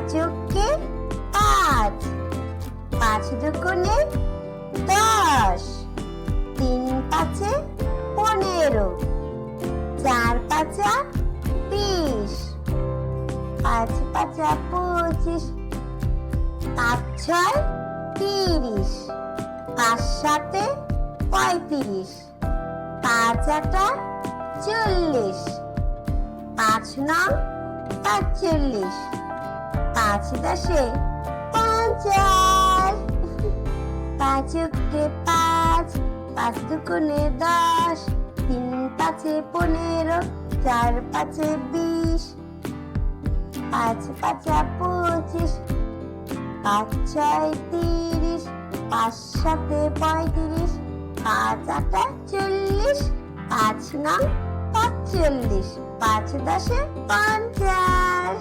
পাঁচকে পাঁচ পাঁচ দুগুণে দশ। তিন পাঁচে পনেরো। চার পাঁচা বিশ। পাঁচ পাঁচা পঁচিশ। পাঁচ ছয় তিরিশ। পাঁচ সাতে পঁয়ত্রিশ। পাঁচ আটা চল্লিশ। পাঁচ নয় পাঁচচল্লিশ। পাঁচ দশে পঞ্চাশ। পাঁচ উঠে পাঁচ পাঁচ দুগুণে দশ, তিন পাঁচে পনেরো, চার পাঁচে বিশ, পাঁচ পাঁচা পঁচিশ, পাঁচ ছয় তিরিশ, পাঁচ সাতে পঁয়ত্রিশ, পাঁচ আটা চল্লিশ, পাঁচ নং পাঁচচল্লিশ পাঁচ দশে পঞ্চাশ।